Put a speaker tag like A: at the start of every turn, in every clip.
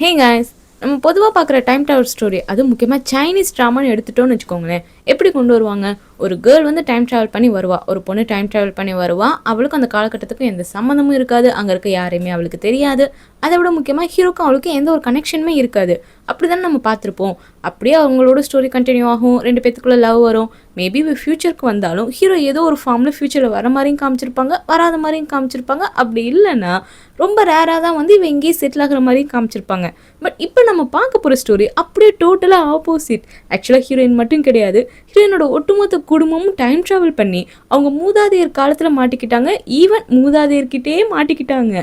A: Hey guys நம்ம பொதுவாக பார்க்குற டைம் டவர் ஸ்டோரி அது முக்கியமாக சைனீஸ் ட்ராமான்னு எடுத்துட்டோம்னு வச்சுக்கோங்களேன். எப்படி கொண்டு வருவாங்க? ஒரு கேர்ள் வந்து டைம் ட்ராவல் பண்ணி வருவா. ஒரு பொண்ணு டைம் ட்ராவல் பண்ணி வருவா. அவளுக்கும் அந்த காலகட்டத்துக்கும் எந்த சம்மந்தமும் இருக்காது. அங்கே இருக்க யாரையுமே அவளுக்கு தெரியாது. அதை விட முக்கியமாக ஹீரோக்கும் அவளுக்கும் எந்த ஒரு கனெக்ஷனுமே இருக்காது. அப்படி தானே நம்ம பார்த்துருப்போம். அப்படியே அவங்களோட ஸ்டோரி கண்டினியூ ஆகும். ரெண்டு பேத்துக்குள்ளே லவ் வரும். மேபி ஃப்யூச்சருக்கு வந்தாலும் ஹீரோ ஏதோ ஒரு ஃபார்மில் ஃப்யூச்சரில் வர மாதிரியும் காமிச்சிருப்பாங்க. வராத மாதிரியும் காமிச்சிருப்பாங்க. அப்படி இல்லைன்னா ரொம்ப ரேராக தான் வந்து இவன் எங்கேயும் செட்டில் ஆகிற மாதிரியும் காமிச்சிருப்பாங்க. பட் இப்போ நம்ம பார்க்க போகிற ஸ்டோரி அப்படியே டோட்டலாக ஆப்போசிட் ஆக்சுவலாக ஹீரோயின் மட்டும் கிடையாது. ஹீரோயினோட ஒட்டுமொத்த குடும்பமும் டைம் ட்ராவல் பண்ணி அவங்க மூதாதையர் காலத்தில் மாட்டிக்கிட்டாங்க. ஈவன் மூதாதையர்கிட்டே மாட்டிக்கிட்டாங்க.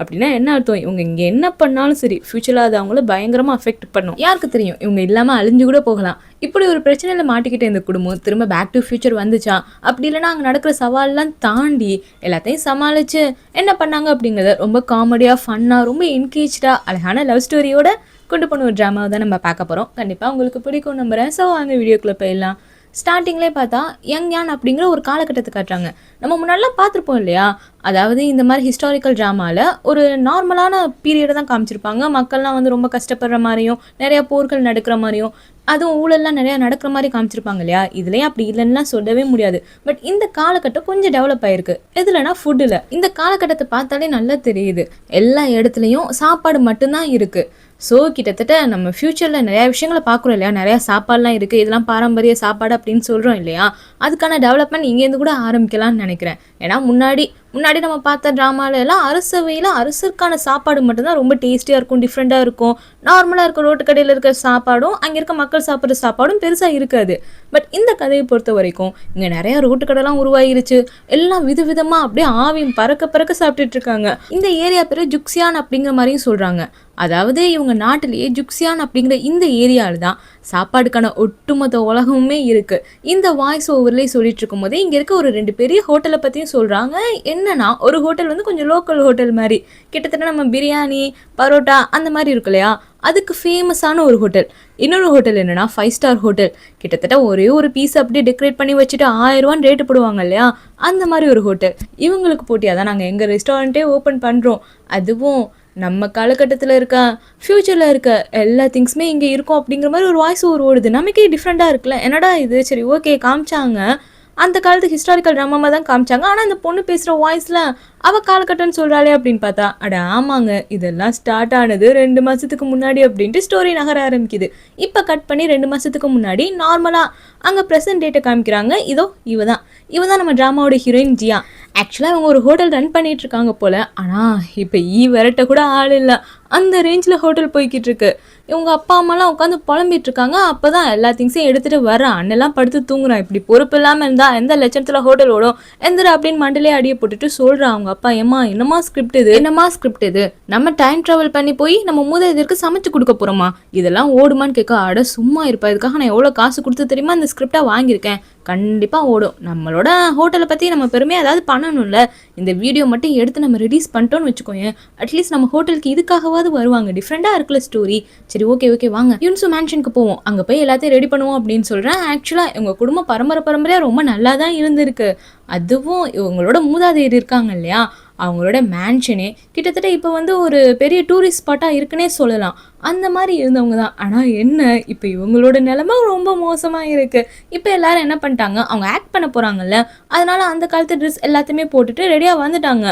A: அப்படின்னா என்ன அர்த்தம்? இவங்க இங்கே என்ன பண்ணாலும் சரி ஃப்யூச்சரில் அது அவங்கள பயங்கரமாக அஃபெக்ட் பண்ணும். யாருக்கு தெரியும்? இவங்க இல்லாமல் அழிஞ்சு கூட போகலாம். இப்படி ஒரு பிரச்சனையில் மாட்டிக்கிட்ட இந்த குடும்பம் திரும்ப பேக் டு ஃபியூச்சர் வந்துச்சா? அப்படி இல்லைன்னா அங்கே நடக்கிற சவால்லாம் தாண்டி எல்லாத்தையும் சமாளித்து என்ன பண்ணாங்க அப்படிங்கிறத ரொம்ப காமெடியாக ஃபன்னாக ரொம்ப என்கேஜாக அழகான லவ் ஸ்டோரியோட கொண்டு போன ஒரு ட்ராமாவை தான் நம்ம பார்க்க போகிறோம் கண்டிப்பாக உங்களுக்கு பிடிக்கும் நம்புகிறேன் ஸோ அந்த வீடியோக்குள்ளே போயிடலாம். ஸ்டார்டிங்லேயே பார்த்தா யங் யான் அப்படிங்கிற ஒரு காலகட்டத்தை காட்டுறாங்க. நம்ம முன்னாடிலாம் பார்த்துருப்போம் இல்லையா? அதாவது இந்த மாதிரி ஹிஸ்டாரிக்கல் ட்ராமாவில் ஒரு நார்மலான பீரியடை தான் காமிச்சிருப்பாங்க. மக்கள்லாம் வந்து ரொம்ப கஷ்டப்படுற மாதிரியும் நிறையா போர்கள் நடக்கிற மாதிரியும் அதுவும் ஊழல்லாம் நிறையா நடக்கிற மாதிரி காமிச்சிருப்பாங்க இல்லையா? இதுலேயே அப்படி இல்லைன்னா சொல்லவே முடியாது. பட் இந்த காலகட்டம் கொஞ்சம் டெவலப் ஆயிருக்கு. எதுலனா ஃபுட்டில் இந்த காலகட்டத்தை பார்த்தாலே நல்லா தெரியுது. எல்லா இடத்துலையும் சாப்பாடு மட்டும்தான் இருக்குது ஸோ கிட்டத்தட்ட நம்ம ஃப்யூச்சரில் நிறையா விஷயங்களை பார்க்குறோம் இல்லையா? நிறையா சாப்பாடுலாம் இருக்குது இதெல்லாம் பாரம்பரிய சாப்பாடு அப்படின்னு சொல்கிறோம் இல்லையா? அதுக்கான டெவலப்மெண்ட் இங்கேருந்து கூட ஆரம்பிக்கலாம்னு நினைக்கிறேன். ஏன்னா முன்னாடி முன்னாடி நம்ம பார்த்த ட்ராமால எல்லாம் அரசவையில் அரசருக்கான சாப்பாடு மட்டும்தான் ரொம்ப டேஸ்டியாக இருக்கும் டிஃப்ரெண்ட்டாக இருக்கும். நார்மலாக இருக்க ரோட்டு கடையில் இருக்கிற சாப்பாடும் அங்கே இருக்க மக்கள் சாப்பிட்ற சாப்பாடும் பெருசாக இருக்காது. பட் இந்த கதையை பொறுத்த வரைக்கும் இங்கே நிறையா ரோட்டு கடைலாம் உருவாகிருச்சு எல்லாம் விதவிதமாக அப்படியே ஆவியும் பறக்க பறக்க சாப்பிட்டுட்டு இருக்காங்க. இந்த ஏரியா பேர் ஜுக்ஸியான் அப்படிங்கிற மாதிரியும் சொல்கிறாங்க அதாவது இவங்க நாட்டிலேயே ஜுக்ஸியான் அப்படிங்கிற இந்த ஏரியாவில் தான் சாப்பாடுக்கான ஒட்டுமொத்த உலகமுமே இருக்குது இந்த வாய்ஸ் ஓவர்லேயே சொல்லிட்டு இருக்கும் போதே இங்கே இருக்க ஒரு ரெண்டு பெரிய ஹோட்டலை பற்றியும் சொல்கிறாங்க என்னன்னா ஒரு ஹோட்டல் வந்து கொஞ்சம் லோக்கல் ஹோட்டல் மாதிரி. கிட்டத்தட்ட நம்ம பிரியாணி பரோட்டா அந்த மாதிரி இருக்கு இல்லையா? அதுக்கு ஃபேமஸான ஒரு ஹோட்டல் இன்னொரு ஹோட்டல் என்னென்னா ஃபைவ் ஸ்டார் ஹோட்டல் கிட்டத்தட்ட ஒரே ஒரு பீஸ் அப்படியே டெக்கரேட் பண்ணி வச்சுட்டு ஆயிரரூவான்னு ரூபான்னு ரேட்டு போடுவாங்க இல்லையா? அந்த மாதிரி ஒரு ஹோட்டல் இவங்களுக்கு போட்டியாக தான் நாங்கள் எங்கள் ரெஸ்டாரண்ட்டே ஓப்பன் பண்ணுறோம் அதுவும் நம்ம காலகட்டத்தில் இருக்க ஃப்யூச்சரில் இருக்க எல்லா திங்ஸுமே இங்கே இருக்கும் அப்படிங்கிற மாதிரி ஒரு வாய்ஸ் ஓவர் ஓடுது. நமக்கே டிஃப்ரெண்ட்டாக இருக்குல்ல. என்னடா இது? சரி ஓகே காமிச்சாங்க. அந்த காலத்து ஹிஸ்டாரிக்கல் ட்ராமாவை தான் காமிச்சாங்க. ஆனால் அந்த பொண்ணு பேசுகிற வாய்ஸில் அவள் காலகட்டம்னு சொல்கிறாளே அப்படின்னு பார்த்தா அட ஆமாங்க. இதெல்லாம் ஸ்டார்ட் ஆனது ரெண்டு மாதத்துக்கு முன்னாடி அப்படின்ட்டு ஸ்டோரி நகர ஆரம்பிக்குது. இப்போ கட் பண்ணி ரெண்டு மாதத்துக்கு முன்னாடி நார்மலாக அங்கே ப்ரெசன்ட் டேட்டை காமிக்கிறாங்க. இதோ இவ தான் இவ தான் நம்ம ட்ராமாவோட ஹீரோயின் ஜியா. ஆக்சுவலாக அவங்க ஒரு ஹோட்டல் ரன் பண்ணிகிட்டு இருக்காங்க போல். ஆனால் இப்போ ஈ விரட்ட கூட ஆள் இல்லை. அந்த ரேஞ்சில் ஹோட்டல் போய்கிட்டு இருக்கு. இவங்க அப்பா அம்மாலாம் உட்காந்து புலம்பிட்டு இருக்காங்க அப்போ தான் எல்லா திங்ஸையும் எடுத்துகிட்டு வர அண்ணெல்லாம் படுத்து தூங்குறான். இப்படி பொறுப்பு இல்லாமல் இருந்தால் எந்த லட்சத்தில் ஹோட்டல் ஓடும்? எந்திர அப்படின்னு மண்டலே அடியை போட்டுட்டு சொல்கிறான் அவங்க அப்பா. ஏம்மா என்னமா ஸ்கிரிப்ட் இது? என்னமா ஸ்கிரிப்ட் இது? நம்ம டைம் ட்ராவல் பண்ணி போய் நம்ம மூதாதையருக்கு சமைச்சு கொடுக்க போகிறோமா இதெல்லாம் ஓடுமான்னு கேட்க அட சும்மா இருப்பா. இதுக்காக நான் எவ்வளோ காசு கொடுத்து தெரியுமா அந்த ஸ்கிரிப்டாக வாங்கியிருக்கேன்? கண்டிப்பாக ஓடும். நம்மளோட ஹோட்டலை பற்றி நம்ம பெருமையாக ஏதாவது பண்ணணும்ல? இந்த வீடியோ மட்டும் எடுத்து நம்ம ரிலீஸ் பண்ணிட்டோம்னு வச்சுக்கோங்க அட்லீஸ்ட் நம்ம ஹோட்டலுக்கு இதுக்காகவாவது வருவாங்க. டிஃப்ரெண்ட்டாக இருக்குல்ல ஸ்டோரி சரி ஓகே ஓகே வாங்க. யூன்சு மேன்ஷனுக்கு போவோம். அங்கே போய் எல்லாத்தையும் ரெடி பண்ணுவோம் அப்படின்னு சொல்கிறேன் ஆக்சுவலாக இவங்க குடும்ப பரம்பரை பரம்பரையாக ரொம்ப நல்லா தான் இருந்திருக்கு. அதுவும் இவங்களோட மூதாதையர் இருக்காங்க இல்லையா? அவங்களோட மேன்ஷனே கிட்டத்தட்ட இப்போ வந்து ஒரு பெரிய டூரிஸ்ட் ஸ்பாட்டாக இருக்குன்னே சொல்லலாம். அந்த மாதிரி இருந்தவங்க தான். ஆனால் என்ன? இப்போ இவங்களோட நிலமை ரொம்ப மோசமாக இருக்குது இப்போ எல்லாரும் என்ன பண்ணிட்டாங்க? அவங்க ஆக்ட் பண்ண போகிறாங்கல்ல அதனால் அந்த காலத்து ட்ரெஸ் எல்லாத்தையுமே போட்டுட்டு ரெடியாக வந்துட்டாங்க.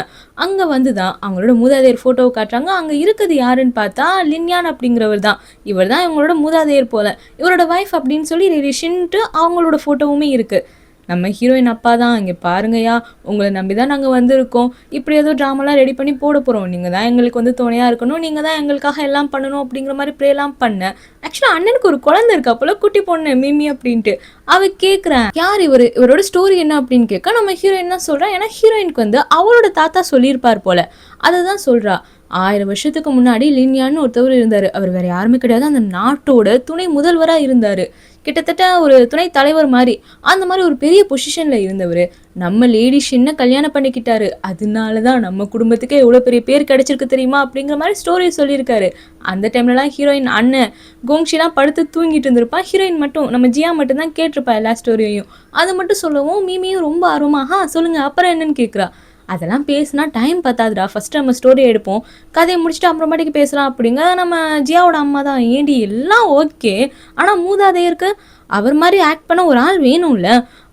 A: அங்கே வந்து தான் அவங்களோட மூதாதையர் ஃபோட்டோவை காட்டுறாங்க. அங்கே இருக்குது யாருன்னு பார்த்தா லின்யான் அப்படிங்கிறவர் தான். இவர் தான் இவங்களோட மூதாதையர் போல. இவரோட ஒய்ஃப் அப்படின்னு சொல்லி ரிஷின்ட்டு அவங்களோட ஃபோட்டோவுமே இருக்குது நம்ம ஹீரோயின் அப்பா தான் இங்கே பாருங்கய்யா. உங்களை நம்பி தான் நாங்கள் வந்திருக்கோம். இப்படி ஏதோ ட்ராமாலாம் ரெடி பண்ணி போட போகிறோம் நீங்கள் தான் எங்களுக்கு வந்து துணையாக இருக்கணும். நீங்கள் தான் எங்களுக்காக எல்லாம் பண்ணணும் அப்படிங்கிற மாதிரி ப்ரேலாம் பண்ணேன் ஆக்சுவலாக அண்ணனுக்கு ஒரு குழந்தை இருக்கா போல குட்டி பொண்ணு மிமி அப்படின்ட்டு. அவ கேட்குறேன் யார் இவர்? இவரோட ஸ்டோரி என்ன அப்படின்னு கேட்க நம்ம ஹீரோயின் தான் சொல்கிறேன் ஏன்னா ஹீரோயினுக்கு வந்து அவரோட தாத்தா சொல்லியிருப்பார் போல. அதை தான் சொல்கிறா ஆயிரம் வருஷத்துக்கு முன்னாடி லின்யான்னு ஒருத்தவர் இருந்தார். அவர் வேற யாருமே கிடையாது. அந்த நாட்டோட துணை முதல்வராக இருந்தார். கிட்டத்தட்ட ஒரு துணை தலைவர் மாதிரி. அந்த மாதிரி ஒரு பெரிய பொசிஷனில் இருந்தவர். நம்ம லேடி என்ன கல்யாணம் பண்ணிக்கிட்டாரு? அதனால தான் நம்ம குடும்பத்துக்கே எவ்வளோ பெரிய பேர் கிடைச்சிருக்கு தெரியுமா? அப்படிங்கிற மாதிரி ஸ்டோரி சொல்லியிருக்காரு. அந்த டைம்லலாம் ஹீரோயின் அண்ணன். கோங்ஷிலாம் படுத்து தூங்கிட்டு இருந்திருப்பா. ஹீரோயின் மட்டும் நம்ம ஜியா மட்டும் தான் கேட்டிருப்பா எல்லா ஸ்டோரியையும் அது மட்டும் சொல்லவும் மீமியும் ரொம்ப ஆர்வமாக சொல்லுங்கள் அப்புறம் என்னன்னு கேட்குறா அதெல்லாம் பேசினா டைம் பத்தாதுடா. ஃபஸ்ட்டு நம்ம ஸ்டோரி எடுப்போம். கதையை முடிச்சுட்டு அப்புறமாட்டிக்கு பேசலாம் அப்படிங்க நம்ம ஜியாவோட அம்மா தான். ஏண்டி எல்லாம் ஓகே ஆனால் மூதாதையருக்கு அவர் மாதிரி ஆக்ட் பண்ண ஒரு ஆள் வேணும்ல.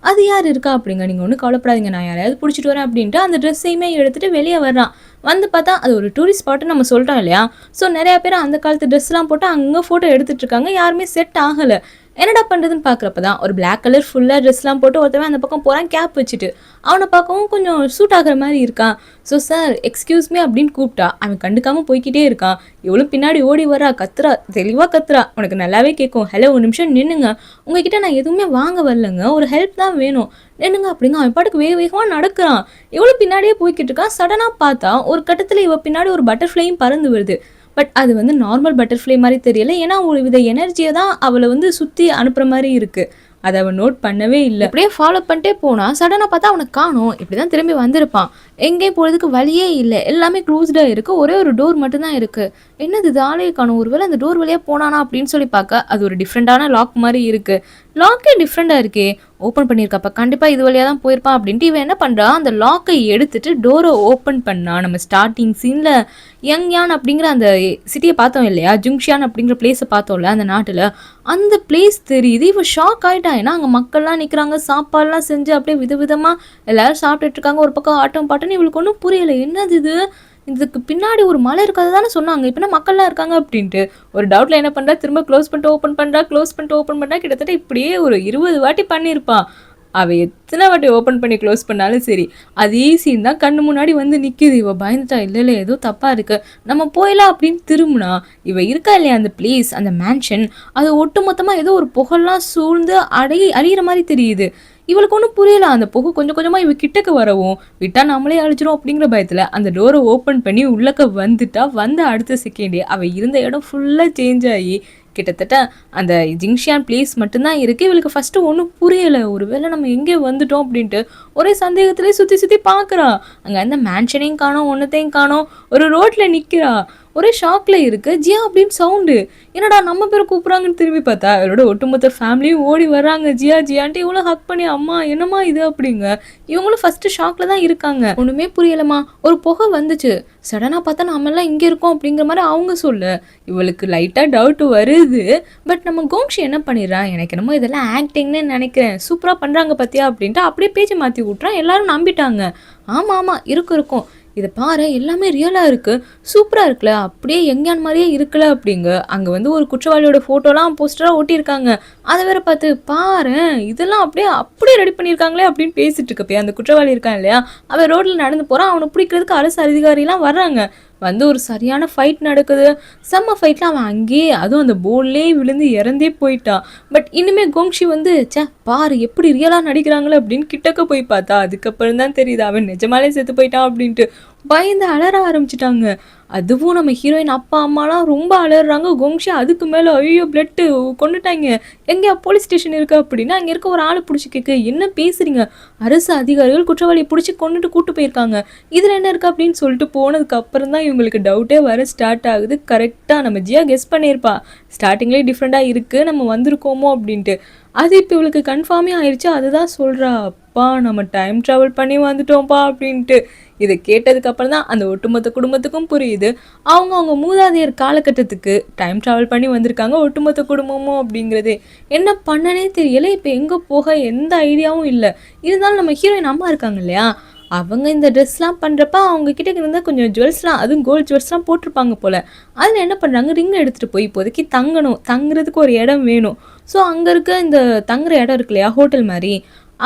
A: அது யார் இருக்கா அப்படிங்க? நீங்கள் ஒன்றும் கவலைப்படாதீங்க. நான் யாரையாவது பிடிச்சிட்டு வரேன் அப்படின்ட்டு அந்த ட்ரெஸ்ஸையுமே எடுத்துகிட்டு வெளியே வர்றான். வந்து பார்த்தா அது ஒரு டூரிஸ்ட் ஸ்பாட்டு நம்ம சொல்கிறோம் இல்லையா? ஸோ நிறையா பேர் அந்த காலத்து ட்ரெஸ்லாம் போட்டு அங்கே ஃபோட்டோ எடுத்துகிட்ருக்காங்க யாருமே செட் ஆகலை. என்னடா பண்ணுறதுன்னு பார்க்குறப்ப தான் ஒரு பிளாக் கலர் ஃபுல்லாக ட்ரெஸ்லாம் போட்டு ஒருத்தவன் அந்த பக்கம் போகிறான் கேப் வச்சுட்டு. அவனை பார்க்கவும் கொஞ்சம் சூட் ஆகிற மாதிரி இருக்கான். ஸோ சார் எக்ஸ்கியூஸ் மீ அப்படின்னு கூப்பிட்டா அவன் கண்டுக்காமல் போய்க்கிட்டே இருக்கான். எவ்வளோ பின்னாடி ஓடி வரா கத்துறா தெளிவாக கத்துறா. உனக்கு நல்லாவே கேட்கும் ஹலோ ஒரு நிமிஷம் நின்னுங்க. உங்ககிட்ட நான் எதுவுமே வாங்க வரலங்க. ஒரு ஹெல்ப் தான் வேணும். நின்னுங்க அப்படிங்க. அவன் பாட்டுக்கு வேக வேகமாக நடக்கிறான். எவ்வளோ பின்னாடியே போய்கிட்டு இருக்கான். சடனாக பார்த்தா ஒரு கட்டத்தில் இவ பின்னாடி ஒரு பட்டர்ஃப்ளையும் பறந்து வருது. பட் அது வந்து நார்மல் பட்டர்ஃப்ளை மாதிரி தெரியல. ஏன்னா ஒரு வித எனர்ஜியை தான் அவளை வந்து சுற்றி அனுப்புகிற மாதிரி இருக்குது அதை அவன் நோட் பண்ணவே இல்லை. அப்படியே ஃபாலோ பண்ணிட்டே போனால் சடனாக பார்த்தா அவனை காணும். இப்படி தான் திரும்பி வந்திருப்பான். எங்கேயும் போகிறதுக்கு வழியே இல்லை. எல்லாமே க்ளோஸ்டாக இருக்குது ஒரே ஒரு டோர் மட்டும்தான் இருக்குது என்னது இது ஆளையே காணும்? ஒருவேளை அந்த டோர் வழியாக போனானா அப்படின்னு சொல்லி பார்க்க அது ஒரு டிஃப்ரெண்ட்டான லாக் மாதிரி இருக்குது லாக்கே டிஃப்ரெண்டாக இருக்கே. ஓப்பன் பண்ணியிருக்கப்ப கண்டிப்பாக இது வழியாக தான் போயிருப்பான் அப்படின்ட்டு இவன் என்ன பண்ணுறா அந்த லாக்கை எடுத்துட்டு டோரை ஓப்பன் பண்ணா. நம்ம ஸ்டார்டிங் சீனில் யங் யான் அப்படிங்கிற அந்த சிட்டியை பார்த்தோம் இல்லையா? ஜுங்ஷியான் அப்படிங்கிற பிளேஸை பார்த்தோம்ல அந்த நாட்டில். அந்த பிளேஸ் தெரியுது. இவன் ஷாக் ஆயிட்டா. ஏன்னா அங்கே மக்கள்லாம் நிற்கிறாங்க சாப்பாடுலாம் செஞ்சு அப்படியே விதவிதமாக எல்லாரும் சாப்பிட்டுட்டு இருக்காங்க. ஒரு பக்கம் ஆட்டம் பாட்டோன்னு இவளுக்கு ஒன்றும் புரியலை. என்னது இது? இதுக்கு பின்னாடி ஒரு மலை இருக்கிறது தானே சொன்னாங்க. இப்போ என்ன மக்கள்லாம் இருக்காங்க அப்படின்ட்டு. ஒரு டவுட்டில் என்ன பண்ணுறா திரும்ப க்ளோஸ் பண்ணிட்டு ஓப்பன் பண்ணுறா க்ளோஸ் பண்ணிட்டு ஓப்பன் பண்றா? கிட்டத்தட்ட இப்படியே ஒரு இருபது வாட்டி பண்ணியிருப்பான் அவள் எத்தனை வாட்டி ஓப்பன் பண்ணி க்ளோஸ் பண்ணாலும் சரி அது ஈஸின்னு தான் கண்ணு முன்னாடி வந்து நிற்கிது இவள் பயந்துட்டா இல்லை இல்லை ஏதோ தப்பாக இருக்குது நம்ம போயிடலாம் அப்படின்னு திரும்பினா இவள் இருக்கா இல்லையா அந்த பிளேஸ் அந்த மேன்ஷன் அது ஒட்டுமொத்தமாக ஏதோ ஒரு புகழ்லாம் சூழ்ந்து அடை அழியிற மாதிரி தெரியுது. இவளுக்கு ஒன்றும் புரியல. அந்த புகை கொஞ்சம் கொஞ்சமாக இவ கிட்டக்கு வரவும் விட்டா நம்மளே அழிச்சிரும் அப்படிங்கிற பயத்தில் அந்த டோரை ஓப்பன் பண்ணி உள்ளக்க வந்துட்டா வந்த அடுத்த செகண்டே அவள் இருந்த இடம் ஃபுல்லாக சேஞ்ச் ஆகி கிட்டத்தட்ட அந்த ஜிங்ஷியான் பிளேஸ் மட்டும்தான் இருக்குது இவளுக்கு ஃபஸ்ட்டு ஒன்றும் புரியலை. ஒருவேளை நம்ம எங்கே வந்துட்டோம் அப்படின்ட்டு ஒரே சந்தேகத்திலே சுற்றி சுற்றி பார்க்குறா. அங்கே அந்த மேன்ஷனையும் காணோம் ஒன்றத்தையும் காணோம். ஒரு ரோட்டில் நிற்கிறா ஒரே ஷாக்ல இருக்கு. ஜியா அப்படின்னு சவுண்டு என்னடா நம்ம பேர் கூப்பிட்றாங்கன்னு திரும்பி பார்த்தா அவரோட ஒட்டுமொத்த ஃபேமிலியும் ஓடி வர்றாங்க. ஜியா ஜியான்ட்டு இவ்வளோ ஹக் பண்ணி அம்மா என்னம்மா இது அப்படிங்க. இவங்களும் ஃபஸ்ட்டு ஷாக்ல தான் இருக்காங்க. ஒன்றுமே புரியலம்மா. ஒரு புகை வந்துச்சு. சடனாக பார்த்தா நாம எல்லாம் இங்கே இருக்கோம் அப்படிங்கிற மாதிரி அவங்க சொல்லு. இவளுக்கு லைட்டாக டவுட் வருது. பட் நம்ம கோங்ஷி என்ன பண்ணிடுறா? எனக்கு என்னமோ இதெல்லாம் ஆக்டிங்னு நினைக்கிறேன். சூப்பராக பண்ணுறாங்க பார்த்தியா அப்படின்ட்டு அப்படியே பேச்சை மாற்றி விட்றான் எல்லாரும் நம்பிட்டாங்க. ஆமாம் ஆமாம் இருக்கும் இருக்கும். இதை பாரு எல்லாமே ரியலாக இருக்குது சூப்பராக இருக்குல்ல அப்படியே எங்கேயான் மாதிரியே இருக்குல்ல அப்படிங்க. அங்கே வந்து ஒரு குற்றவாளியோட ஃபோட்டோலாம் போஸ்டராக ஒட்டியிருக்காங்க. அதை வேற பார்த்து பாரு இதெல்லாம் அப்படியே அப்படியே ரெடி பண்ணியிருக்காங்களே அப்படின்னு பேசிட்டு இருக்கப்பே அந்த குற்றவாளி இருக்கான் இல்லையா? அவன் ரோட்டில் நடந்து போகிறான் அவனை பிடிக்கிறதுக்கு அரசு அதிகாரிலாம் வர்றாங்க. வந்து ஒரு சரியான ஃபைட் நடக்குது. செம்ம ஃபைட்டில் அவன் அங்கேயே அதுவும் அந்த போல்லே விழுந்து இறந்தே போயிட்டான் பட் இனிமேல் கோங்ஷி வந்து ச்சே பாரு எப்படி ரியலாக நடிக்கிறாங்களே? அப்படின்னு கிட்டக்க போய் பார்த்தா அதுக்கப்புறம் தான் தெரியுது அவன் நிஜமாலே செத்து போயிட்டான் அப்படின்ட்டு. பயந்து அலற ஆரம்பிச்சிட்டாங்க. அதுவும் நம்ம ஹீரோயின் அப்பா அம்மாலாம் ரொம்ப அலறாங்க கோங்ஷி அதுக்கு மேலே ஐயோ பிளட்டு கொண்டுட்டாங்க எங்கேயா போலீஸ் ஸ்டேஷன் இருக்கு அப்படின்னா அங்கே இருக்க ஒரு ஆளை பிடிச்சி கேட்க என்ன பேசுறீங்க? அரசு அதிகாரிகள் குற்றவாளியை பிடிச்சி கொண்டுட்டு கூட்டு போயிருக்காங்க. இதில் என்ன இருக்கு அப்படின்னு சொல்லிட்டு போனதுக்கு அப்புறம் தான் இவங்களுக்கு டவுட்டே வர ஸ்டார்ட் ஆகுது. கரெக்டாக நம்ம ஜியா கெஸ் பண்ணியிருப்பா. ஸ்டார்டிங்லேயே டிஃப்ரெண்ட்டாக இருக்குது நம்ம வந்திருக்கோமோ அப்படின்ட்டு. அது இப்போ இவளுக்கு கன்ஃபார்மே ஆயிடுச்சு அதுதான் சொல்கிறா அப்பா நம்ம டைம் ட்ராவல் பண்ணி வந்துட்டோம்ப்பா அப்படின்ட்டு. இதை கேட்டதுக்கப்புறம் தான் அந்த ஒட்டுமொத்த குடும்பத்துக்கும் புரியுது. அவங்க அவங்க மூதாதையர் காலகட்டத்துக்கு டைம் ட்ராவல் பண்ணி வந்திருக்காங்க ஒட்டுமொத்த குடும்பமும் அப்படிங்கிறது. என்ன பண்ணனே தெரியல. இப்போ எங்கே போக எந்த ஐடியாவும் இல்லை. இருந்தாலும் நம்ம ஹீரோயின் அம்மா இருக்காங்க இல்லையா? அவங்க இந்த ட்ரெஸ்லாம் பண்ணுறப்ப அவங்க கிட்ட இருந்தால் கொஞ்சம் ஜுவல்ஸ்லாம் அதுவும் கோல்டு ஜுவல்ஸ்லாம் போட்டிருப்பாங்க போல். அதில் என்ன பண்ணுறாங்க ரிங் எடுத்துகிட்டு போய் இப்போதைக்கு தங்கணும். தங்குறதுக்கு ஒரு இடம் வேணும். ஸோ அங்கே இருக்க இந்த தங்குற இடம் இருக்கு இல்லையா ஹோட்டல் மாதிரி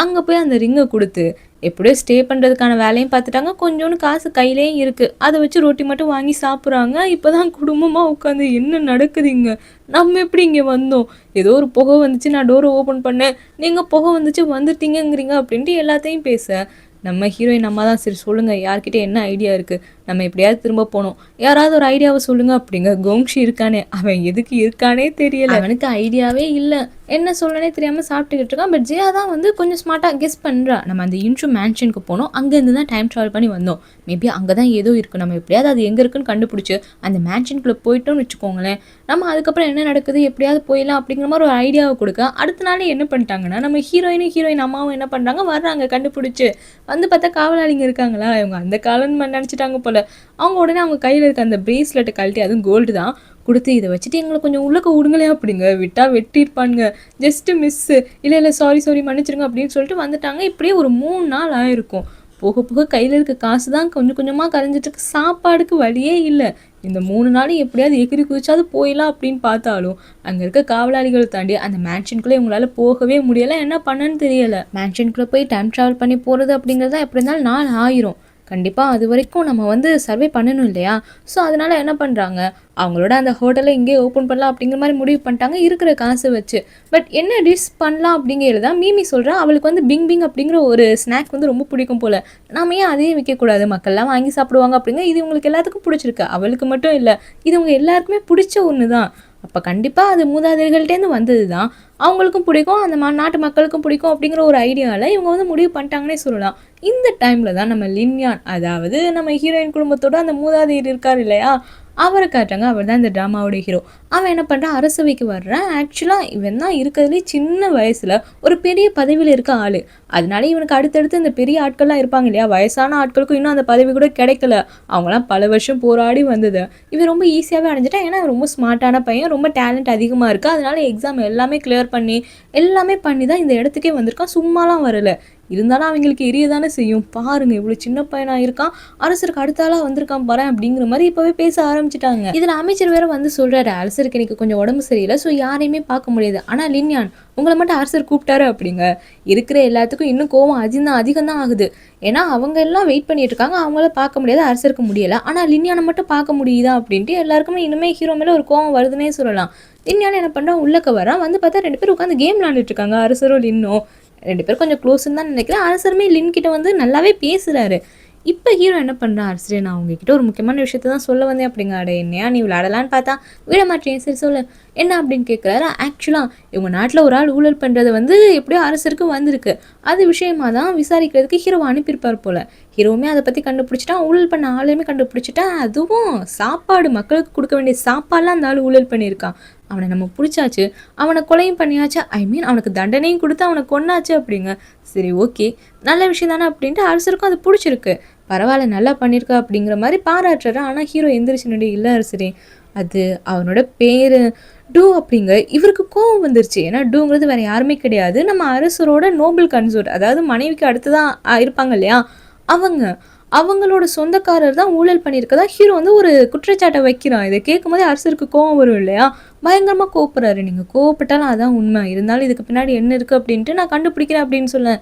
A: அங்கே போய் அந்த ரிங்கை கொடுத்து எப்படியோ ஸ்டே பண்ணுறதுக்கான வேலையும் பார்த்துட்டாங்க. கொஞ்சோண்டு காசு கையிலேயும் இருக்குது அதை வச்சு ரொட்டி மட்டும் வாங்கி சாப்பிட்றாங்க. இப்போ தான் குடும்பமாக உட்காந்து என்ன நடக்குதுங்க நம்ம எப்படி இங்கே வந்தோம்? ஏதோ ஒரு புகை வந்துச்சு. நான் டோரை ஓப்பன் பண்ணேன். நீங்கள் புகை வந்துச்சு வந்துட்டீங்கங்கிறீங்க அப்படின்ட்டு எல்லாத்தையும் பேச நம்ம ஹீரோயின் அம்மா தான் சரி சொல்லுங்கள் யார்கிட்ட என்ன ஐடியா இருக்குது நம்ம எப்படியாவது திரும்ப போனோம் யாராவது ஒரு ஐடியாவை சொல்லுங்க அப்படிங்க. கோங்ஷி இருக்கானே. அவன் எதுக்கு இருக்கானே தெரியல. அவனுக்கு ஐடியாவே இல்லை. என்ன சொல்லனே தெரியாமல் சாப்பிட்டுக்கிட்டு இருக்கான் பட் ஜியா தான் வந்து கொஞ்சம் ஸ்மார்ட்டாக கெஸ் பண்ணுறா நம்ம அந்த இன்ட்ரூ மேன்ஷனுக்கு போனோம். அங்கேருந்து தான் டைம் ட்ராவல் பண்ணி வந்தோம். மேபி அங்கே தான் ஏதோ இருக்குது நம்ம எப்படியாவது அது எங்கே இருக்குன்னு கண்டுபிடிச்சி அந்த மேன்ஷனுக்குள்ளே போயிட்டோம்னு வச்சுக்கோங்களேன். நம்ம அதுக்கப்புறம் என்ன நடக்குது? எப்படியாவது போயிடலாம் அப்படிங்கிற மாதிரி ஒரு ஐடியாவை கொடுக்க அடுத்த நாள் என்ன பண்ணிட்டாங்கன்னா நம்ம ஹீரோயினும் ஹீரோயின் அம்மாவும் என்ன பண்ணுறாங்க வர்றாங்க கண்டுபிடிச்சி. வந்து பார்த்தா காவலாளிங்க இருக்காங்களா? இவங்க அந்த காலம்னு நினச்சிட்டாங்க போல். அவங்க உடனே அவங்க கையில் இருக்க அந்த பிரேஸ்லெட்டை கழட்டி அதுவும் கோல்டு தான் கொடுத்து இதை வச்சுட்டு எங்களை கொஞ்சம் உள்ளக்க விடுங்களே அப்படிங்க. விட்டால் வெட்டியிருப்பானுங்க. ஜஸ்ட்டு மிஸ்ஸு இல்லை இல்லை சாரி சாரி மன்னிச்சிருங்க அப்படின்னு சொல்லிட்டு வந்துட்டாங்க. இப்படியே ஒரு மூணு நாள் ஆயிருக்கும். போக போக கையில் இருக்க காசு தான் கொஞ்சம் கொஞ்சமாக கரைஞ்சிட்டு சாப்பாடுக்கு வழியே இல்லை. இந்த மூணு நாளும் எப்படியாவது எகிரி குதிச்சாவது போயிடலாம் அப்படின்னு பார்த்தாலும் அங்கே இருக்க காவலாளிகள் தாண்டி அந்த மேன்ஷனுக்குள்ளே இவங்களால போகவே முடியலை. என்ன பண்ணன்னு தெரியலை. மேன்ஷனுக்குள்ளே போய் டைம் ட்ராவல் பண்ணி போகிறது அப்படிங்கிறது தான் எப்படி இருந்தாலும் நாள் ஆயிரும். கண்டிப்பாக அது வரைக்கும் நம்ம வந்து சர்வே பண்ணணும் இல்லையா? ஸோ அதனால் என்ன பண்ணுறாங்க அவங்களோட அந்த ஹோட்டலை இங்கே ஓப்பன் பண்ணலாம் அப்படிங்கிற மாதிரி முடிவு பண்ணிட்டாங்க இருக்கிற காசு வச்சு. பட் என்ன டிஷ் பண்ணலாம் அப்படிங்கிறது தான் மீமி சொல்கிறா அவளுக்கு வந்து பிங் பிங் அப்படிங்கிற ஒரு ஸ்நாக் வந்து ரொம்ப பிடிக்கும் போல். நாம ஏன் அதையும் விற்கக்கூடாது மக்கள்லாம் வாங்கி சாப்பிடுவாங்க அப்படிங்க இது உங்களுக்கு எல்லாத்துக்கும் பிடிச்சிருக்கு. அவளுக்கு மட்டும் இல்லை இது உங்க எல்லாருக்குமே பிடிச்ச ஒன்று தான் அப்போ கண்டிப்பாக அது மூதாதையர்கள்ட்டேருந்து வந்தது தான் அவங்களுக்கும் பிடிக்கும் அந்த மா நாட்டு மக்களுக்கும் பிடிக்கும் அப்படிங்கிற ஒரு ஐடியாவில் இவங்க வந்து முடிவு பண்ணிட்டாங்கன்னே சொல்லலாம். இந்த டைமில் தான் நம்ம லின்யான் அதாவது நம்ம ஹீரோயின் குடும்பத்தோட அந்த மூதாதையர் இருக்கார் இல்லையா? அவரை காட்டுறாங்க. அவர் தான் இந்த ட்ராமாவோட ஹீரோ அவன் என்ன பண்ணுறான் அரசவைக்கு வர்றான். ஆக்சுவலாக இவன் தான் இருக்கிறதுலே சின்ன வயசில் ஒரு பெரிய பதவியில் இருக்க ஆள். அதனால இவனுக்கு அடுத்தடுத்து இந்த பெரிய ஆட்கள்லாம் இருப்பாங்க இல்லையா? வயசான ஆட்களுக்கும் இன்னும் அந்த பதவி கூட கிடைக்கல. அவங்களாம் பல வருஷம் போராடி வந்தது. இவன் ரொம்ப ஈஸியாகவே அடைஞ்சிட்டான் ஏன்னா ரொம்ப ஸ்மார்ட்டான பையன். ரொம்ப டேலண்ட் அதிகமாக இருக்குது அதனால எக்ஸாம் எல்லாமே கிளியர் பண்ணி எல்லாமே பண்ணி தான் இந்த இடத்துக்கே வந்திருக்கான். சும்மாலாம் வரல. இருந்தாலும் அவங்களுக்கு எரிய தானே செய்யும். பாருங்க இவ்வளோ சின்ன பையனாக இருக்கான். அரசருக்கு அடுத்தாலாக வந்திருக்கான் பாரு அப்படிங்கிற மாதிரி இப்போவே பேச ஆரம்பிச்சிட்டாங்க. இதில் அமைச்சர் வேற வந்து சொல்கிறாரு அரசருக்கு இன்னைக்கு கொஞ்சம் உடம்பு சரியில்லை ஸோ யாரையுமே பார்க்க முடியாது. ஆனால் லின்யான் உங்களை மட்டும் அரசர் கூப்பிட்டாரு அப்படிங்க. இருக்கிற எல்லாத்துக்கும் இன்னும் கோவம் அதிகம் அதிகம் தான் ஆகுது. ஏன்னா அவங்க எல்லாம் வெயிட் பண்ணிட்டு இருக்காங்க. அவங்கள பார்க்க முடியாது அரசருக்கு முடியலை. ஆனால் லின்யானை மட்டும் பார்க்க முடியுதா அப்படின்ட்டு எல்லாருக்குமே இன்னுமே ஹீரோ மேலே ஒரு கோவம் வருதுன்னே சொல்லலாம். லின்யான் என்ன பண்ணுறான் உள்ளக்க வரான் வந்து பார்த்தா ரெண்டு பேரும் உட்காந்து கேம் விளாண்டுட்டு இருக்காங்க அரசரும் லின்னும் ரெண்டு பேரும் கொஞ்சம் க்ளோஸ்ன்னு தான் நினைக்கிறேன். அரசருமே லின் கிட்ட வந்து நல்லாவே பேசுகிறாரு இப்போ ஹீரோ என்ன பண்ணுறான் அரசரே நான் உங்ககிட்ட ஒரு முக்கியமான விஷயத்த தான் சொல்ல வந்தேன் அப்படிங்காட என்னையா நீ விளையாடலான்னு பார்த்தா? விட மாட்டேன். சரி சொல்லு. என்ன அப்படின்னு கேட்குறாரு ஆக்சுவலாக இவங்க நாட்டில் ஒரு ஆள் ஊழல் பண்ணுறது வந்து எப்படியோ அரசருக்கு வந்திருக்கு. அது விஷயமா தான் விசாரிக்கிறதுக்கு ஹீரோ அனுப்பியிருப்பார் போல். ஹீரோவுமே அதை பற்றி கண்டுபிடிச்சிட்டா ஊழல் பண்ண ஆளையுமே கண்டுபிடிச்சிட்டா அதுவும் சாப்பாடு மக்களுக்கு கொடுக்க வேண்டிய சாப்பாடெலாம் அந்த ஆள் ஊழல் பண்ணியிருக்கான் அவனை நம்ம பிடிச்சாச்சு அவனை கொலையும் பண்ணியாச்சு ஐ மீன் அவனுக்கு தண்டனையும் கொடுத்து அவனை கொன்னாச்சு அப்படிங்க. சரி ஓகே நல்ல விஷயம் தானே அப்படின்ட்டு அரசருக்கும் அது பிடிச்சிருக்கு. பரவாயில்ல நல்லா பண்ணியிருக்கா அப்படிங்கிற மாதிரி பாராட்டுறாரு. ஆனால் ஹீரோ எந்திரிச்சு நின்று இல்லை அரசரே அது அவனோட பேர் டூ அப்படிங்க. இவருக்கு கோவம் வந்துருச்சு. ஏன்னா டூங்கிறது வேறு யாருமே கிடையாது. நம்ம அரசரோட நோபல் கன்சோர்ட் அதாவது மனைவிக்கு அடுத்து தான் இருப்பாங்க இல்லையா? அவங்க. அவங்களோட சொந்தக்காரர் தான் ஊழல் பண்ணியிருக்கதா? ஹீரோ வந்து ஒரு குற்றச்சாட்டை வைக்கிறான். இதை கேட்கும் போதே அரசருக்கு கோவம் வரும் இல்லையா? பயங்கரமாக கோப்புறாரு நீங்கள் கோவப்பட்டாலும் அதான் உண்மை. இருந்தாலும் இதுக்கு பின்னாடி என்ன இருக்குது அப்படின்ட்டு நான் கண்டுபிடிக்கிறேன் அப்படின்னு சொல்ல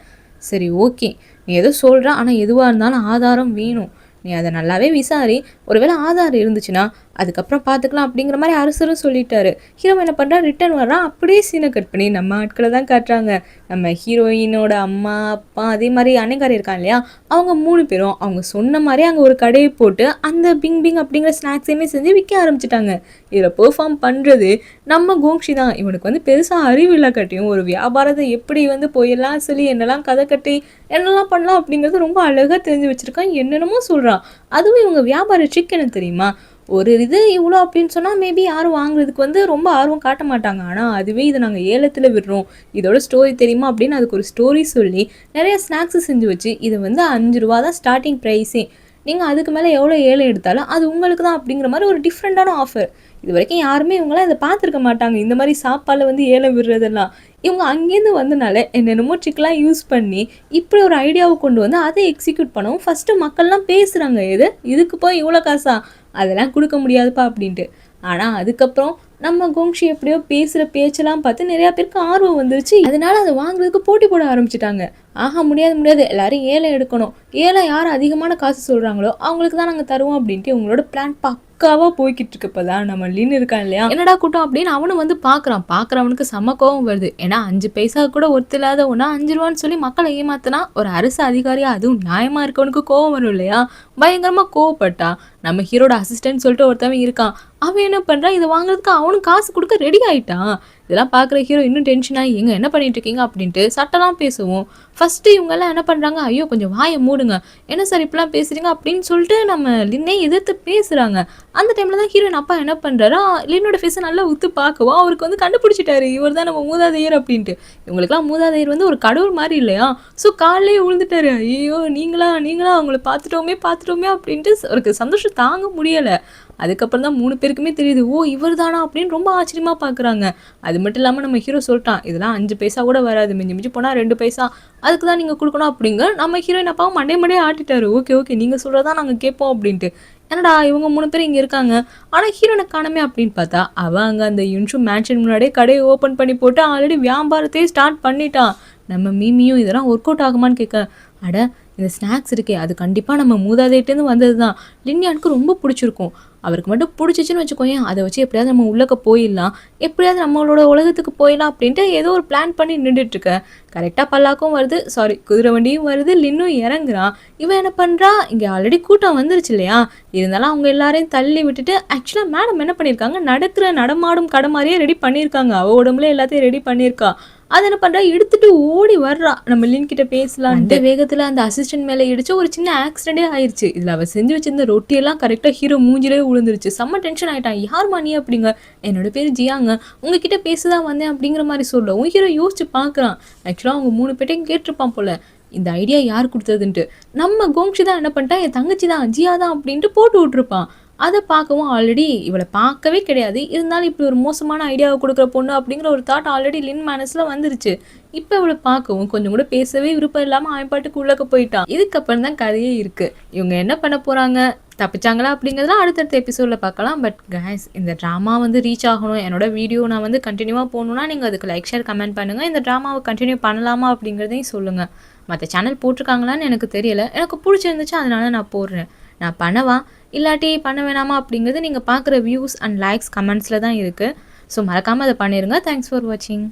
A: சரி ஓகே. நீ எதோ சொல்கிற ஆனால் எதுவாக இருந்தாலும் ஆதாரம் வேணும். நீ அதை நல்லாவே விசாரி. ஒருவேளை ஆதாரம் இருந்துச்சுன்னா அதுக்கப்புறம் பார்த்துக்கலாம் அப்படிங்கிற மாதிரி அரசரும் சொல்லிட்டாரு. ஹீரோ என்ன பண்ணுறா ரிட்டர்ன் வர்றான் அப்படியே சீனை கட் பண்ணி நம்ம ஆட்களை தான் காட்டுறாங்க. நம்ம ஹீரோயினோட அம்மா அப்பா அதே மாதிரி அன்னைக்காரி இருக்கான் இல்லையா? அவங்க மூணு பேரும் அவங்க சொன்ன மாதிரி அங்கே ஒரு கடையை போட்டு அந்த பிங் பிங் அப்படிங்கிற ஸ்நாக்ஸையுமே செஞ்சு விற்க ஆரம்பிச்சிட்டாங்க. இதில் பெர்ஃபார்ம் பண்ணுறது நம்ம கோங்ஷி தான். இவனுக்கு வந்து பெருசாக அறிவு இல்லை கட்டியும். ஒரு வியாபாரத்தை எப்படி வந்து போயெல்லாம் சொல்லி என்னெல்லாம் கதை கட்டி என்னெல்லாம் பண்ணலாம் அப்படிங்கிறது ரொம்ப அழகாக தெரிஞ்சு வச்சுருக்கான். என்னென்னமோ சொல்கிறான் அதுவும் இவங்க வியாபார ட்ரிக் என்ன தெரியுமா? ஒரு இது இவ்வளோ அப்படின்னு சொன்னால் மேபி யாரும் வாங்குறதுக்கு வந்து ரொம்ப ஆர்வம் காட்ட மாட்டாங்க. ஆனால் அதுவே இதை நாங்கள் ஏலத்தில் விடுறோம். இதோட ஸ்டோரி தெரியுமா அப்படின்னு அதுக்கு ஒரு ஸ்டோரி சொல்லி நிறைய ஸ்நாக்ஸு செஞ்சு வச்சு இது வந்து அஞ்சு ரூபா தான் ஸ்டார்டிங் ப்ரைஸே நீங்கள் அதுக்கு மேலே எவ்வளோ ஏழை எடுத்தாலும் அது உங்களுக்கு தான் அப்படிங்கிற மாதிரி ஒரு டிஃப்ரெண்ட்டான ஆஃபர் இது வரைக்கும் யாருமே இவங்களாம் இதை பார்த்துருக்க மாட்டாங்க. இந்த மாதிரி சாப்பாடில் வந்து ஏழை விடுறதெல்லாம். இவங்க அங்கேருந்து வந்தனால என்னென்னமோ ட்ரிக்லாம் யூஸ் பண்ணி இப்படி ஒரு ஐடியாவை கொண்டு வந்து அதை எக்ஸிக்யூட் பண்ணவும் ஃபஸ்ட்டு மக்கள்லாம் பேசுகிறாங்க எது? இதுக்கு போய் இவ்வளோ காசா? அதெல்லாம் கொடுக்க முடியாதுப்பா அப்படின்ட்டு. ஆனால் அதுக்கப்புறம் நம்ம கோங்ஷி எப்படியோ பேசுகிற பேச்செல்லாம் பார்த்து நிறையா பேருக்கு ஆர்வம் வந்துருச்சு. அதனால அதை வாங்குறதுக்கு போட்டி போட ஆரம்பிச்சிட்டாங்க. ஆக முடியாது முடியாது. எல்லாரும் ஏழை எடுக்கணும். ஏழை யார் அதிகமான காசு சொல்கிறாங்களோ அவங்களுக்கு தான் நாங்கள் தருவோம் அப்படின்ட்டு உங்களோட பிளான் பக்காவாக போய்கிட்டு இருக்கப்பதான் நம்ம லீன் இருக்கான் இல்லையா? என்னடா கூட்டம் அப்படின்னு அவனும் வந்து பார்க்குறான். பார்க்குறவனுக்கு செம கோவம் வருது. ஏன்னா அஞ்சு பைசா கூட ஒருத்தில்லாத ஒன்றா அஞ்சு ரூபான்னு சொல்லி மக்களை ஏமாத்தினா ஒரு அரசு அதிகாரியாக அதுவும் நியாயமாக இருக்கவனுக்கு கோவம் வரும் இல்லையா? பயங்கரமாக கோவப்பட்டா. நம்ம ஹீரோட அசிஸ்டன்ட் சொல்லிட்டு ஒருத்தவன் இருக்கான். அவன் என்ன பண்ணுறான் இதை வாங்குறதுக்கு அவன் அவனும் காசு கொடுக்க ரெடி ஆயிட்டான். இதெல்லாம் பார்க்குற ஹீரோ இன்னும் டென்ஷன் ஆகி என்ன பண்ணிட்டு இருக்கீங்க? அப்படின்ட்டு சட்டெல்லாம் பேசுவோம். ஃபஸ்ட்டு இவங்கெல்லாம் என்ன பண்ணுறாங்க ஐயோ கொஞ்சம் வாயை மூடுங்க. என்ன சார் இப்படிலாம் பேசுறீங்க? அப்படின்னு சொல்லிட்டு நம்ம லின்னே எதிர்த்து பேசுகிறாங்க அந்த டைமில் தான் ஹீரோயின் அப்பா என்ன பண்ணுறாரா லின்னோட ஃபேஸை நல்லா உத்து பார்க்கவும் அவருக்கு வந்து கண்டுபிடிச்சிட்டாரு. இவர் தான் நம்ம மூதாதையர் அப்படின்ட்டு. இவங்களுக்குலாம் மூதாதையர் வந்து ஒரு கடவுள் மாதிரி இல்லையா? ஸோ காலையே விழுந்துட்டாரு. ஐயோ நீங்களா? நீங்களா? அவங்கள பார்த்துட்டோமே பார்த்துட்டோமே அப்படின்ட்டு அவருக்கு சந்தோஷம் தாங்க முடியலை. அதுக்கப்புறம் தான் மூணு பேருக்குமே தெரியுது ஓ இவர் தானா அப்படின்னு ரொம்ப ஆச்சரியமாக பார்க்குறாங்க அது மட்டும் இல்லாமல் நம்ம ஹீரோ சொல்லிட்டான் இதெல்லாம் அஞ்சு பைசா கூட வராது மிஞ்சி மிஞ்சி போனால் ரெண்டு பைசா அதுக்கு தான் நீங்கள் கொடுக்கணும் அப்படிங்க நம்ம ஹீரோயின் அப்பாவும் மண்டே மண்டே ஆட்டிட்டாரு. ஓகே ஓகே நீங்கள் சொல்கிறதா நாங்கள் கேட்போம் அப்படின்ட்டு. என்னடா இவங்க மூணு பேர் இங்கே இருக்காங்க. ஆனால் ஹீரோனை காணமே அப்படின்னு பார்த்தா அவன் அங்கே அந்த யுன்ஷு மேன்ஷன் முன்னாடியே கடையை ஓப்பன் பண்ணி போட்டு ஆல்ரெடி வியாபாரத்தையே ஸ்டார்ட் பண்ணிட்டான். நம்ம மீமியும் இதெல்லாம் ஒர்க் அவுட் ஆகுமான்னு கேட்க அட இந்த ஸ்நாக்ஸ் இருக்கே அது கண்டிப்பாக நம்ம மூதாதையிட்டேருந்து வந்தது தான் லின்யானுக்கு ரொம்ப பிடிச்சிருக்கும். அவருக்கு மட்டும் பிடிச்சிச்சின்னு வச்சுக்கோங்க அதை வச்சு எப்படியாவது நம்ம உள்ளக்க போயிடலாம். எப்படியாவது நம்மளோட உலகத்துக்கு போயிடலாம் அப்படின்ட்டு ஏதோ ஒரு பிளான் பண்ணி நின்றுட்டுருக்கேன் கரெக்டாக பல்லாக்கும் வருது. சாரி குதிரை வண்டியும் வருது. லின்னும் இறங்குறான். இவன் என்ன பண்ணுறா இங்கே ஆல்ரெடி கூட்டம் வந்துருச்சு இல்லையா? இருந்தாலும் அவங்க எல்லாரையும் தள்ளி விட்டுட்டு ஆக்சுவலாக மேடம் என்ன பண்ணியிருக்காங்க? நடக்கிற நடமாடும் கடை மாதிரியே ரெடி பண்ணியிருக்காங்க. அவ உடம்புல எல்லாத்தையும் ரெடி பண்ணியிருக்கா. அது என்ன பண்ணுறா எடுத்துட்டு ஓடி வர்றா. நம்ம லின் கிட்ட பேசலாம் அந்த வேகத்தில் அந்த அசிஸ்டன்ட் மேலே இடிச்சு ஒரு சின்ன ஆக்சிடென்டே ஆயிருச்சு. இதில் அவள் செஞ்சு வச்சிருந்த ரொட்டியெல்லாம் கரெக்டாக ஹீரோ மூஞ்சிலே விழுந்துருச்சு செம்ம டென்ஷன் ஆயிட்டான். யார் நீ அப்படிங்க? என்னோட பேர் ஜியாங்க. உங்ககிட்ட பேசதான் வந்தேன் அப்படிங்கிற மாதிரி சொல்லவும் ஹீரோ யோசிச்சு பார்க்குறான் ஆக்சுவலாக அவங்க மூணு பேட்டையும் கேட்டிருப்பான் போல. இந்த ஐடியா யார் கொடுத்ததுன்ட்டு? நம்ம கோம்ஷி தான் என்ன பண்ணிட்டா என் தங்கச்சி தான். ஜியா தான் அப்படின்ட்டு போட்டு விட்ருப்பான் அதை பார்க்கவும் ஆல்ரெடி இவளை பார்க்கவே கிடையாது. இருந்தாலும் இப்படி ஒரு மோசமான ஐடியாவை கொடுக்குற பொண்ணு அப்படிங்கிற ஒரு தாட் ஆல்ரெடி லின் மனசில் வந்துருச்சு. இப்போ இவளை பார்க்கவும் கொஞ்சம் கூட பேசவே விருப்பம் இல்லாமல் அவன் பாட்டுக்கு உள்ளக்க போயிட்டான். இதுக்கப்புறம் தான் கதையே இருக்குது இவங்க என்ன பண்ண போகிறாங்க தப்பிச்சாங்களா அப்படிங்கிறதுலாம் அடுத்தடுத்த எபிசோடில் பார்க்கலாம். பட் கேஸ் இந்த ட்ராமா வந்து ரீச் ஆகணும். என்னோட வீடியோ நான் வந்து கண்டினியூவாக போகணுன்னா நீங்கள் அதுக்கு லைக் ஷேர் கமெண்ட் பண்ணுங்கள் இந்த ட்ராமாவை கண்டினியூ பண்ணலாமா அப்படிங்கிறதையும் சொல்லுங்கள் மற்ற சேனல் போட்டிருக்காங்களான்னு எனக்கு தெரியல. எனக்கு பிடிச்சிருந்துச்சு அதனால நான் போடுறேன். நான் பண்ணவா? இல்லாட்டி பண்ண வேணாமா அப்படிங்கிறது நீங்கள் பார்க்குற வியூஸ் அண்ட் லைக்ஸ் கமெண்ட்ஸில் தான் இருக்குது ஸோ மறக்காமல் அதை பண்ணிடுங்க தேங்க்ஸ் ஃபார் வாட்சிங்